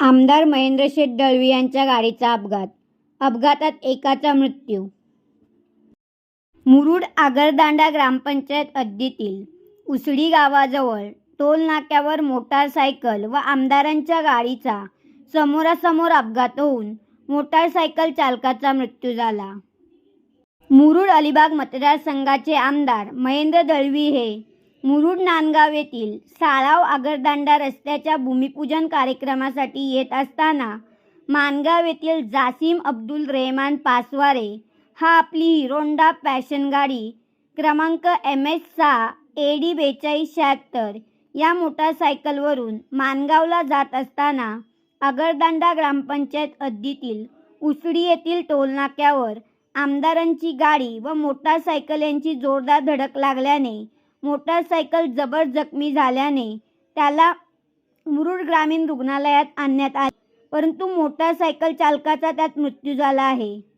आमदार महेंद्रशेठ दळवी यांच्या गाडीचा अपघात. अपघातात एकाचा मृत्यू. मुरुड आगरदांडा ग्रामपंचायत हद्दीतील उसडी गावाजवळ टोल नाक्यावर मोटारसायकल व आमदारांच्या गाडीचा समोरासमोर अपघात होऊन मोटारसायकल चालकाचा मृत्यू झाला. मुरुड अलिबाग मतदारसंघाचे आमदार महेंद्र दळवी हे मुरुड नांदगाव येथील साळाव आगरदांडा रस्त्याच्या भूमिपूजन कार्यक्रमासाठी येत असताना मानगाव येथील जासीम अब्दुल रेहमान पासवारे हा आपली हिरोंडा पॅशन गाडी क्रमांक एम एच सहा ए डी बेचाळीस शहात्तर या मोटारसायकलवरून मानगावला जात असताना आगरदांडा ग्रामपंचायत हद्दीतील उसडी येथील टोलनाक्यावर आमदारांची गाडी व मोटारसायकल यांची जोरदार धडक लागल्याने मोटारसायकल जबर जखमी झाल्याने त्याला मुरुड ग्रामीण रुग्णालयात आणण्यात आले. परंतु मोटारसायकल चालकाचा त्यात मृत्यू झाला आहे.